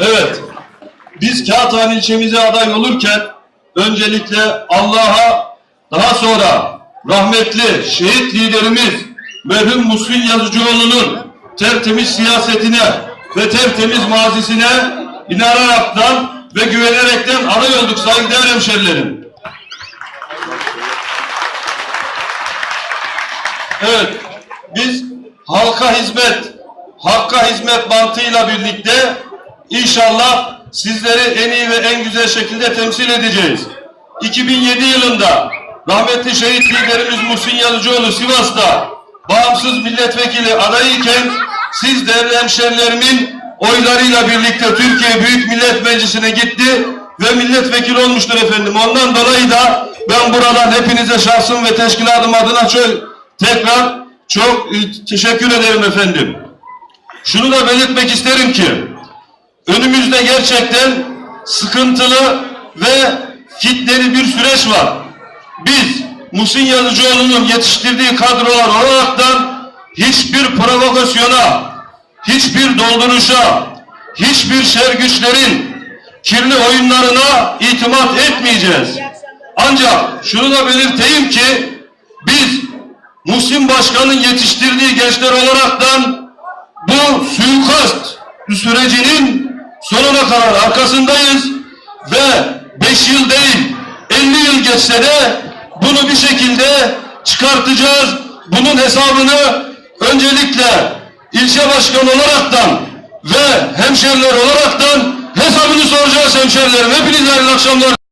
Evet. Biz Kağıthane ilçemize aday olurken öncelikle Allah'a daha sonra rahmetli şehit liderimiz merhum Muhsin Yazıcıoğlu'nun tertemiz siyasetine ve tertemiz mazisine inanaraktan ve güvenerekten aday olduk saygıdeğer hemşerilerim. Evet, biz halka hizmet, hakka hizmet mantığıyla birlikte inşallah sizleri en iyi ve en güzel şekilde temsil edeceğiz. 2007 yılında rahmetli şehit liderimiz Muhsin Yazıcıoğlu Sivas'ta bağımsız milletvekili adayıyken siz değerli hemşerilerimin oylarıyla birlikte Türkiye Büyük Millet Meclisi'ne gitti ve milletvekili olmuştur efendim. Ondan dolayı da ben buradan hepinize şahsım ve teşkilatım adına çok, tekrar çok e, teşekkür ederim efendim. Şunu da belirtmek isterim ki önümüzde gerçekten sıkıntılı ve fitneli bir süreç var. Biz Muhsin Yazıcıoğlu'nun yetiştirdiği kadrolar olaraktan hiçbir provokasyona, hiçbir dolduruşa, hiçbir şer güçlerin kirli oyunlarına itimat etmeyeceğiz. Ancak şunu da belirteyim ki biz Muhsin Başkan'ın yetiştirdiği gençler olaraktan bu suikast sürecinin sonuna kadar arkasındayız ve 5 yıl değil 50 yıl geçse de bunu bir şekilde çıkartacağız. Bunun hesabını öncelikle ilçe başkanı olaraktan ve hemşeriler olaraktan hesabını soracağız hemşerilerim. Hepinize hayırlı akşamlar.